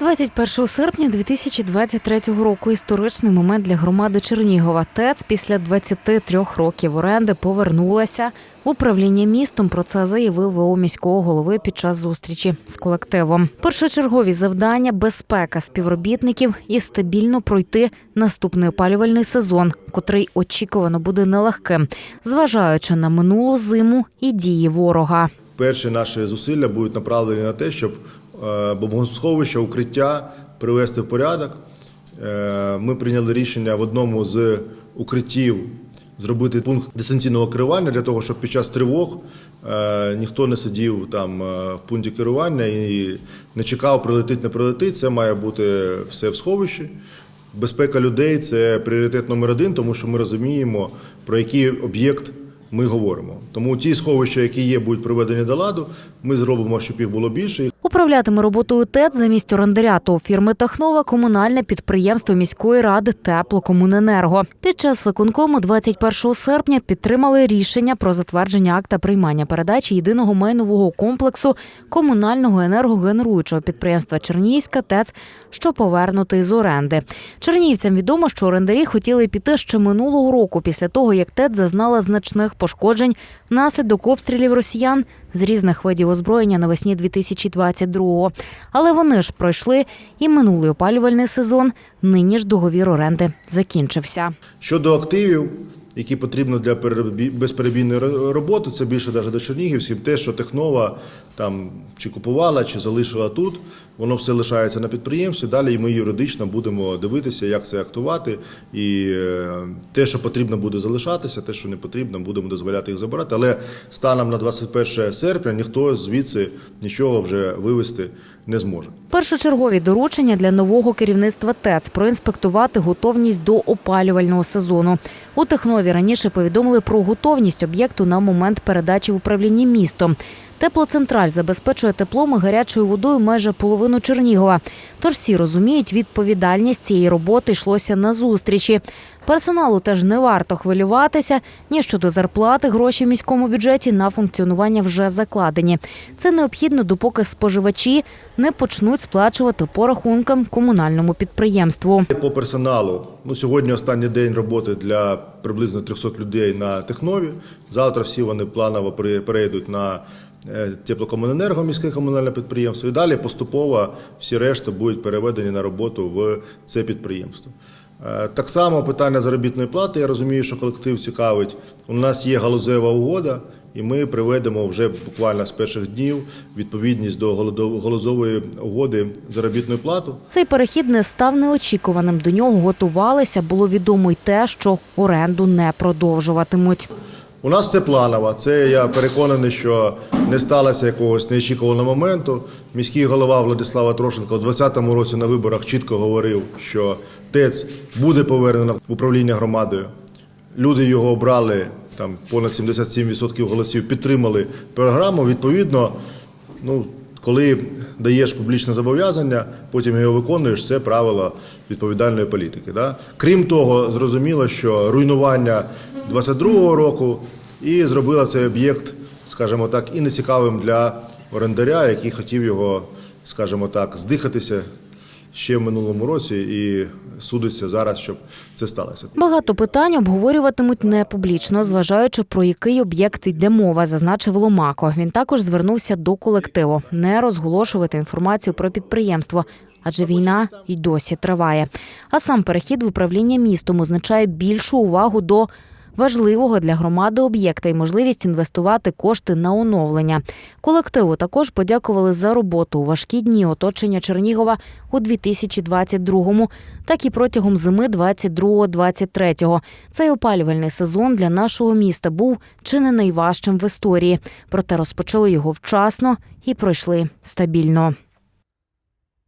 21 серпня 2023 року історичний момент для громади Чернігова. ТЕЦ після 23 років оренди повернулася в управління містом. Про це заявив ВО міського голови під час зустрічі з колективом. Першочергові завдання безпека співробітників і стабільно пройти наступний опалювальний сезон, котрий очікувано буде нелегким, зважаючи на минулу зиму і дії ворога. Перші наші зусилля будуть направлені на те, щоб е, бомбосховище, укриття привести в порядок. Е, Ми прийняли рішення в одному з укриттів зробити пункт дистанційного керування для того, щоб під час тривог е, ніхто не сидів там в пункті керування і не чекав, прилетить, не прилетить. Це має бути все в сховищі. Безпека людей це пріоритет номер один, тому що ми розуміємо, про який об'єкт ми говоримо. Тому ті сховища, які є, будуть приведені до ладу. Ми зробимо, щоб їх було більше. Управлятиме роботою ТЕЦ замість орендаря ТОВ фірми Технова комунальне підприємство міської ради Теплокомуненерго. Під час виконкому 21 серпня підтримали рішення про затвердження акта приймання передачі єдиного майнового комплексу комунального енергогенеруючого підприємства Чернігівська ТЕЦ, що повернутий з оренди. Чернігівцям відомо, що орендарі хотіли піти ще минулого року, після того як ТЕЦ зазнала значних пошкоджень внаслідок обстрілів росіян з різних видів озброєння навесні 2022-го. Але вони ж пройшли і минулий опалювальний сезон. Нині ж договір оренди закінчився. Щодо активів, які потрібно для перебі- безперебійної роботи, це більше навіть до Чернігівців, Те, що Технова там чи купувала, чи залишила тут, воно все лишається на підприємстві. Далі ми юридично будемо дивитися, як це актувати. І е, те, що потрібно буде залишатися, те, що не потрібно, будемо дозволяти їх забирати. Але станом на 21 серпня ніхто звідси нічого вже вивезти не зможе. Першочергові доручення для нового керівництва ТЕЦ проінспектувати готовність до опалювального сезону. У Технові раніше повідомили про готовність об'єкту на момент передачі в управлінні містом. Теплоцентраль забезпечує теплом і гарячою водою майже половину Чернігова. Тож всі розуміють, відповідальність цієї роботи йшлося на зустрічі. Персоналу теж не варто хвилюватися. Ні щодо зарплати, гроші в міському бюджеті на функціонування вже закладені. Це необхідно, допоки споживачі не почнуть сплачувати по рахункам комунальному підприємству. По персоналу, ну сьогодні останній день роботи для приблизно 300 людей на Технові. Завтра всі вони планово пере- перейдуть на теплокомуненерго, міське комунальне підприємство. І далі поступово всі решта будуть переведені на роботу в це підприємство. Е, Так само питання заробітної плати. Я розумію, що колектив цікавить. У нас є галузева угода, і ми приведемо вже буквально з перших днів відповідність до галузової угоди заробітної плати. Цей перехід не став неочікуваним. До нього готувалися. Було відомо й те, що оренду не продовжуватимуть. У нас все планово. Це я переконаний, що не сталося якогось неочікуваного моменту. Міський голова Владислава Трошенко у 2020 році на виборах чітко говорив, що ТЕЦ буде повернено в управління громадою. Люди його обрали, там понад 77% голосів підтримали програму. Відповідно, ну, коли даєш публічне зобов'язання, потім його виконуєш, це правило відповідальної політики. Да? Крім того, зрозуміло, що руйнування 22-го року і зробило цей об'єкт, скажімо так, і нецікавим для орендаря, який хотів його, скажімо так, здихатися ще в минулому році і судиться зараз, щоб це сталося. Багато питань обговорюватимуть не публічно, зважаючи про який об'єкт йде мова, зазначив Ломако. Він також звернувся до колективу не розголошувати інформацію про підприємство. Адже війна й досі триває. А сам перехід в управління містом означає більшу увагу до важливого для громади об'єкта і можливість інвестувати кошти на оновлення. Колективу також подякували за роботу у важкі дні оточення Чернігова у 2022-му, так і протягом зими 22-23. Цей опалювальний сезон для нашого міста був чи не найважчим в історії. Проте розпочали його вчасно і пройшли стабільно.